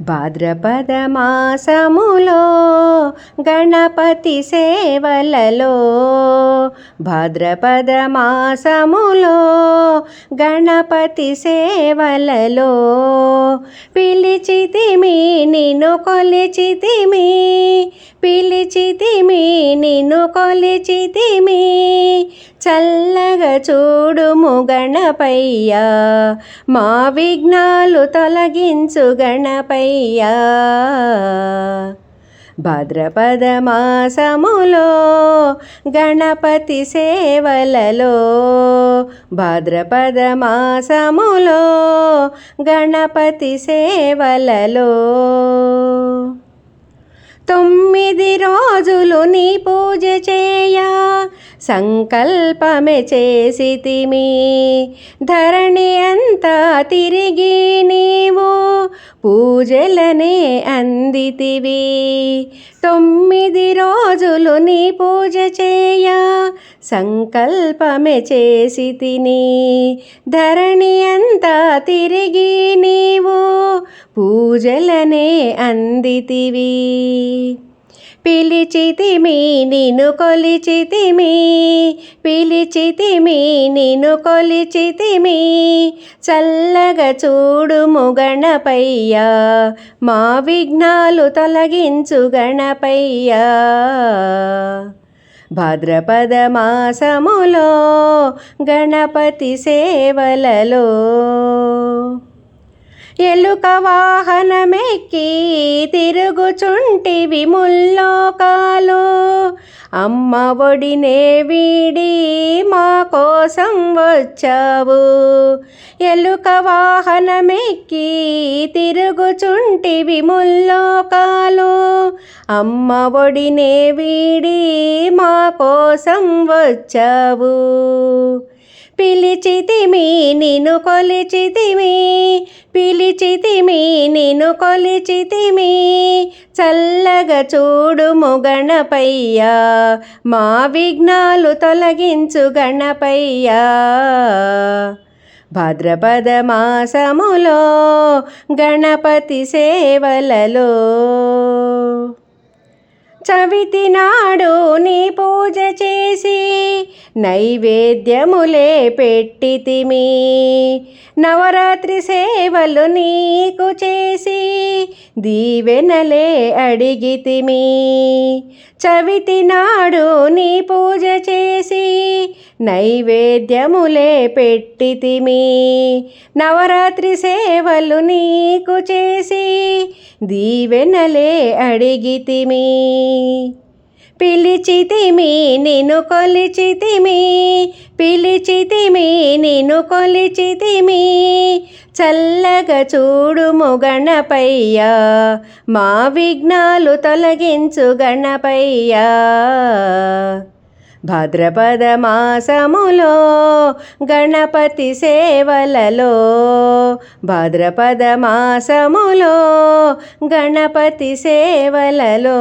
భాద్రపద మాసములో గణపతి సేవలలో. భాద్రపద మాసములో గణపతి సేవలలో. పిలిచితిమి నిన్ను కొలిచితిమి. పిలిచితిమి నిన్ను కొలిచితిమి. చల్లగా చూడుము గణపయ్యా మా విఘ్నాలు తొలగించు గణపయ్యా. భాద్రపద మాసములో గణపతి సేవలలో భాద్రపద మాసములో గణపతి సేవలలో తొమ్మిది రోజులు నీ పూజ చే సంకల్పమే చేసితిమి. ధరణి అంతా తిరిగి నీవు పూజలనే అందితివి. తొమ్మిది రోజులు నీ పూజ చేయ సంకల్పమే చేసి తిని ధరణి అంతా తిరిగి నీవు పూజలనే అందితివి. పిలిచితిమి నిన్ను కొలిచితిమి. పిలిచితిమి నిన్ను కొలిచితిమి. చల్లగా చూడుము గణపయ్యా మా విఘ్నాలు తొలగించు గణపయ్యా. భాద్రపద మాసములో గణపతి సేవలలో ఎలుక వాహనమెక్కి తిరుగుచుంటివి ముల్లోకాలు. అమ్మ ఒడినే వీడి మా కోసం వచ్చావు. ఎలుక వాహనమెక్కి తిరుగుచుంటివి ముల్లోకాలు. అమ్మ ఒడినే వీడి మా కోసం వచ్చావు. పిలిచితిమి నిన్ను కొలిచితిమి. పిలిచితిమి నిన్ను కొలిచితిమి. చల్లగా చూడుము గణపయ్యా మా విఘ్నాలు తొలగించు గణపయ్యా. భాద్రపద మాసములో గణపతి సేవలలో చవితి నాడు నీ పూజ చేసి నైవేద్యములే పెట్టితిమి. నవరాత్రి సేవలు నీకు చేసి దీవెనలే అడిగితిమి. చవితి నాడు నీ పూజ చేసి నైవేద్యములే పెట్టితిమి. నవరాత్రి సేవలు నీకు చేసి దీవెనలే అడిగితిమి. పిలిచితిమి నేను కొలిచితిమి. పిలిచితిమి నేను కొలిచితిమి. చల్లగా చూడుము గణపయ్యా మా విఘ్నాలు తొలగించు గణపయ్యా. భాద్రపద మాసములో గణపతి సేవలలో భాద్రపద మాసములో గణపతి సేవలలో.